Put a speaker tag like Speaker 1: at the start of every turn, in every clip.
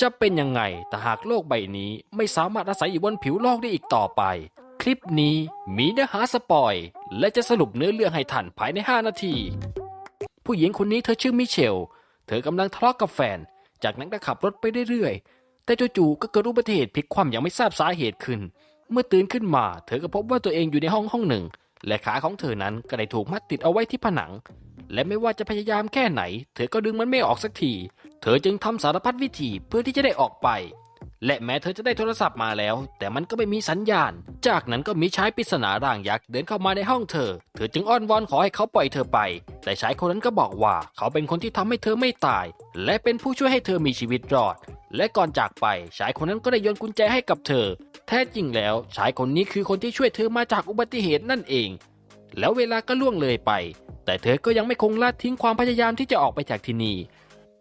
Speaker 1: จะเป็นยังไงแต่หากโลกใบนี้ไม่สามารถอาศัยอยู่บนผิวโลกได้อีกต่อไป คลิปนี้มีเนื้อหาสปอย และจะสรุปเนื้อเรื่องให้ทันภายใน 5 นาที ผู้หญิงคนนี้เธอชื่อมิเชล เธอกำลังทะเลาะกับแฟน จากนั้นก็ขับรถไปเรื่อยๆ แต่จู่ๆก็เกิดอุบัติเหตุพลิกคว่ำอย่างไม่ทราบสาเหตุขึ้น เมื่อตื่นขึ้นมา เธอก็พบว่าตัวเองอยู่ในห้องห้องหนึ่ง และขาของเธอนั้นก็ได้ถูกมัดติดเอาไว้ที่ผนัง และไม่ว่าจะพยายามแค่ไหน เธอก็ดึงมันไม่ออกสักที เธอจึงทำสารพัดวิธีเพื่อที่จะได้ออกไป และแม้เธอจะได้โทรศัพท์มาแล้ว แต่มันก็ไม่มีสัญญาณ จากนั้นก็มีชายปริศนาร่างยักษ์เดินเข้ามาในห้องเธอ เธอจึงอ้อนวอนขอให้เขาปล่อยเธอไป แต่ชายคนนั้นก็บอกว่าเขาเป็นคนที่ทำให้เธอไม่ตาย และเป็นผู้ช่วยให้เธอมีชีวิตรอด และก่อนจากไปชายคนนั้นก็ได้โยนกุญแจให้กับเธอ แท้จริงแล้วชายคนนี้คือคนที่ช่วยเธอมาจากอุบัติเหตุนั่นเอง แล้วเวลาก็ล่วงเลยไป แต่เธอก็ยังไม่คงละทิ้งความพยายามที่จะออกไปจากที่นี่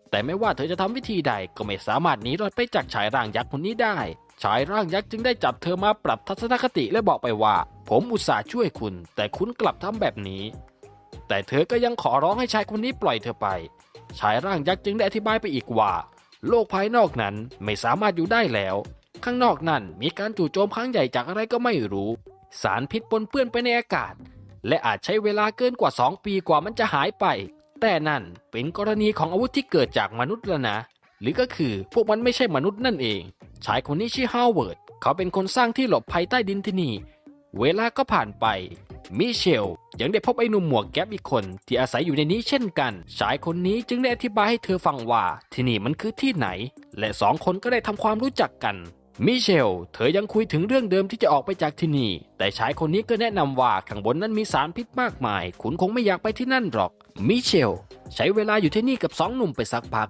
Speaker 1: แต่ไม่ว่าเธอจะทำวิธีใดก็ไม่สามารถหนีรอดไปจากชายร่างยักษ์คนนี้ได้ ชายร่างยักษ์จึงได้จับเธอมาปรับทัศนคติและบอกไปว่า ผมอุตส่าห์ช่วยคุณ แต่คุณกลับทำแบบนี้ แต่เธอก็ยังขอร้องให้ชายคนนี้ปล่อยเธอไป ชายร่างยักษ์จึงได้อธิบายไปอีกว่า โลกภายนอกนั้นไม่สามารถอยู่ได้แล้ว ข้างนอกนั้นมีการจู่โจมครั้งใหญ่จากอะไรก็ไม่รู้ สารพิษปนเปื้อนไปในอากาศ และอาจใช้เวลาเกินกว่า 2 ปีกว่ามันจะหายไป แต่นั่นเป็นกรณีของอาวุธที่เกิดจากมนุษย์แล้วนะ หรือก็คือพวกมันไม่ใช่มนุษย์นั่นเอง ชายคนนี้ชื่อฮาวเวิร์ด เขาเป็นคนสร้างที่หลบภัยใต้ดินที่นี่ เวลาก็ผ่านไป มิเชลยังได้พบไอ้หนุ่มหมวกแก๊ปอีกคน ที่อาศัยอยู่ในนี้เช่นกัน ชายคนนี้จึงได้อธิบายให้เธอฟังว่าที่นี่มันคือที่ไหน และสองคนก็ได้ทำความรู้จักกัน มิเชล เธอยังคุยถึงเรื่องเดิมที่จะออกไปจากที่นี่ แต่ชายคนนี้ก็แนะนำว่าข้างบนนั้นมีสารพิษมากมาย คุณคงไม่อยากไปที่นั่นหรอก มิเชล ใช้เวลาอยู่ที่นี่กับสองหนุ่มไปสักพัก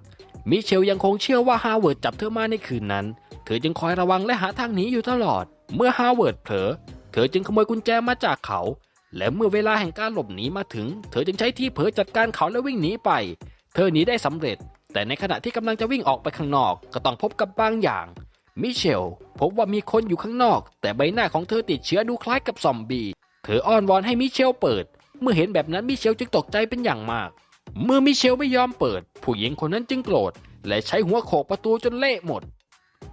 Speaker 1: มิเชลยังคงเชื่อว่าฮาวเวิร์ดจับเธอมาในคืนนั้น เธอจึงคอยระวังและหาทางหนีอยู่ตลอด เมื่อฮาวเวิร์ดเผลอ เธอจึงขโมยกุญแจมาจากเขา และเมื่อเวลาแห่งการหลบหนีมาถึง เธอจึงใช้ที่เผลอจัดการเขาและวิ่งหนีไป เธอหนีได้สำเร็จ แต่ในขณะที่กำลังจะวิ่งออกไปข้างนอก ก็ต้องพบกับบางอย่าง มิเชลพบว่ามีคนอยู่ข้างนอก แต่ใบหน้าของเธอติดเชื้อดูคล้ายกับซอมบี้ เธออ้อนวอนให้มิเชลเปิด เมื่อเห็นแบบนั้นมิเชลจึงตกใจเป็นอย่างมาก เมื่อมิเชลไม่ยอมเปิด ผู้หญิงคนนั้นจึงโกรธ และใช้หัวโขกประตูจนเละหมด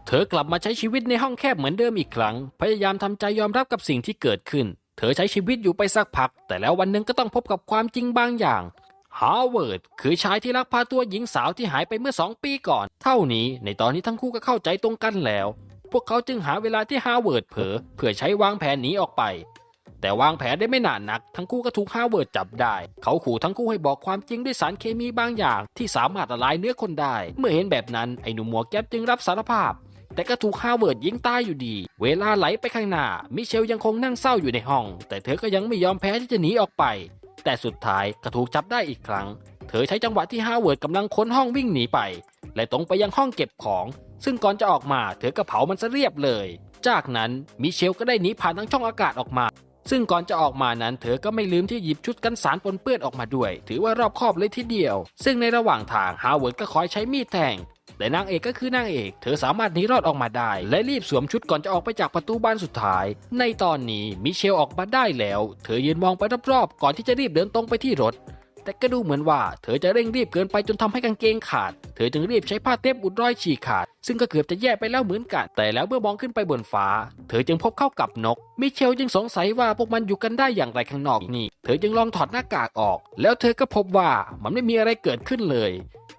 Speaker 1: เธอกลับมาใช้ชีวิตในห้องแคบเหมือนเดิมอีกครั้ง พยายามทำใจยอมรับกับสิ่งที่เกิดขึ้น เธอใช้ชีวิตอยู่ไปสักพัก แต่แล้ววันหนึ่งก็ต้องพบกับความจริงบางอย่าง ฮาวเวิร์ดคือชายที่ลักพาตัวหญิงสาวที่หายไปเมื่อสองปีก่อน เท่านี้ในตอนนี้ทั้งคู่ก็เข้าใจตรงกันแล้ว พวกเขาจึงหาเวลาที่ฮาวเวิร์ดเผลอเพื่อใช้วางแผนหนีออกไป แต่วางแผนได้ไม่นานนัก ทั้งคู่ก็ถูกฮาวเวิร์ดจับได้ เขาขู่ทั้งคู่ให้บอกความจริงด้วยสารเคมีบางอย่าง ที่สามารถละลายเนื้อคนได้ เมื่อเห็นแบบนั้นไอ้หนุ่มหมวกแก๊ปจึงรับสารภาพ แต่ก็ถูกฮาวเวิร์ดยิงตายอยู่ดี เวลาไหลไปข้างหน้ามิเชลยังคงนั่งเศร้าอยู่ในห้อง แต่เธอก็ยังไม่ยอมแพ้ที่จะหนีออกไป แต่สุดท้ายก็ถูกจับได้อีกครั้ง เธอใช้จังหวะที่ฮาวเวิร์ดกำลังค้นห้องวิ่งหนีไป และตรงไปยังห้องเก็บของ ซึ่งก่อนจะออกมาเธอก็เผามันซะเรียบเลย จากนั้นมิเชลก็ได้หนีผ่านทางช่องอากาศออกมา ซึ่งก่อนจะออกมานั้น เธอก็ไม่ลืมที่หยิบชุดกันสารปนเปื้อนออกมาด้วย ถือว่ารอบคอบเลยทีเดียว ซึ่งในระหว่างทางฮาวเวิร์ดก็คอยใช้มีดแทง แต่นางเอกก็คือนางเอก เธอสามารถหนีรอดออกมาได้ และรีบสวมชุดก่อนจะออกไปจากประตูบ้านสุดท้าย ในตอนนี้มิเชลออกมาได้แล้ว เธอยืนมองไปรอบๆก่อนที่จะรีบเดินตรงไปที่รถ แต่ก็ดูเหมือนว่าเธอจะเร่งรีบเกินไปจนทำให้กางเกงขาด เธอจึงรีบใช้ผ้าเทปอุดรอยฉีกขาด ซึ่งก็เกือบจะแย่ไปแล้วเหมือนกัน แต่แล้วเมื่อมองขึ้นไปบนฟ้า เธอจึงพบเข้ากับนก มิเชลจึงสงสัยว่าพวกมันอยู่กันได้อย่างไรข้างนอกนี่ เธอจึงลองถอดหน้ากากออก แล้วเธอก็พบว่ามันไม่มีอะไรเกิดขึ้นเลย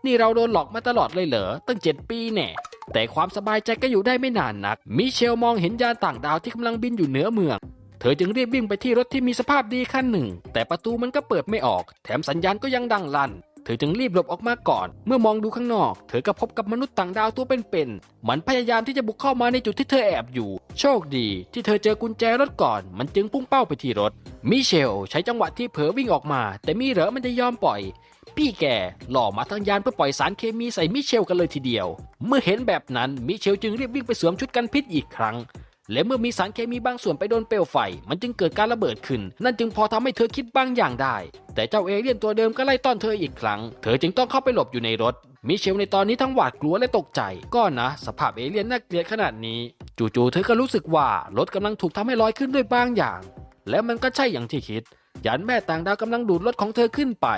Speaker 1: นี่เราโดนหลอกมาตลอดเลยเหรอ ตั้งเจ็ดปีแน่ แต่ความสบายใจก็อยู่ได้ไม่นานนัก มิเชลมองเห็นยานต่างดาวที่กำลังบินอยู่เหนือเมือง เธอจึงรีบวิ่งไปที่รถที่มีสภาพดีคันหนึ่ง แต่ประตูมันก็เปิดไม่ออก แถมสัญญาณก็ยังดังลั่น เธอจึงรีบหลบออกมาก่อน เมื่อมองดูข้างนอก เธอก็พบกับมนุษย์ต่างดาวตัวเป็นๆมันพยายามที่จะบุกเข้ามาในจุดที่เธอแอบอยู่ โชคดีที่เธอเจอกุญแจรถก่อน มันจึงพุ่งเป้าไปที่รถ มิเชลใช้จังหวะที่เผลอวิ่งออกมา แต่มีเหรอมันจะยอมปล่อย พี่แกหล่อมาทางยานเพื่อปล่อยสารเคมีใส่มิเชลกันเลยทีเดียว เมื่อเห็นแบบนั้นมิเชลจึงรีบวิ่งไปสวมชุดกันพิษอีกครั้ง และเมื่อมีสารเคมีบางส่วนไปโดนเปลวไฟ มันจึงเกิดการระเบิดขึ้น นั่นจึงพอทำให้เธอคิดบางอย่างได้ แต่เจ้าเอเลี่ยนตัวเดิมก็ไล่ต้อนเธออีกครั้ง เธอจึงต้องเข้าไปหลบอยู่ในรถ มิเชลในตอนนี้ทั้งหวาดกลัวและตกใจ ก็นะ สภาพเอเลี่ยนน่าเกลียดขนาดนี้ จู่ๆเธอก็รู้สึกว่ารถกำลังถูกทำให้ลอยขึ้นด้วยบางอย่าง และมันก็ใช่อย่างที่คิดยานแม่ต่างดาวกำลังดูดรถของเธอขึ้นไป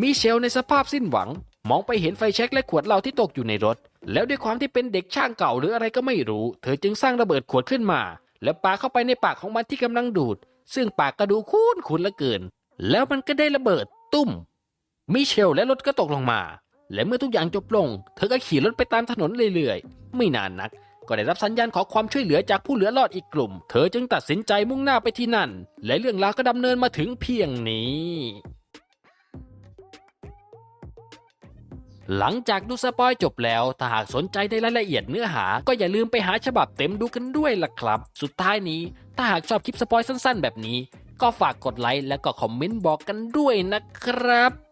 Speaker 1: มิเชลในสภาพสิ้นหวัง มองไปเห็นไฟแช็กและขวดเหล้าที่ตกอยู่ในรถ แล้วด้วยความที่เป็นเด็กช่างเก่าหรืออะไรก็ไม่รู้ เธอจึงสร้างระเบิดขวดขึ้นมา แล้วปาเข้าไปในปากของมันที่กำลังดูด ซึ่งปากก็ดูคุ้นคุ้นลือเกิน แล้วมันก็ได้ระเบิดตุ้ม มิเชลและรถก็ตกลงมา และเมื่อทุกอย่างจบลง เธอก็ขี่รถไปตามถนนเรื่อยๆ ไม่นานนัก ก็ได้รับสัญญาณขอความช่วยเหลือจากผู้เหลือรอดอีกกลุ่ม เธอจึงตัดสินใจมุ่งหน้าไปที่นั่น และเรื่องราวก็ดำเนินมาถึงเพียงนี้ หลังจากดูสปอยจบแล้ว ถ้าหากสนใจในรายละเอียดเนื้อหา ก็อย่าลืมไปหาฉบับเต็มดูกันด้วยล่ะครับ สุดท้ายนี้ ถ้าหากชอบคลิปสปอยสั้นๆ แบบนี้ ก็ฝากกดไลค์และก็คอมเมนต์บอกกันด้วยนะครับ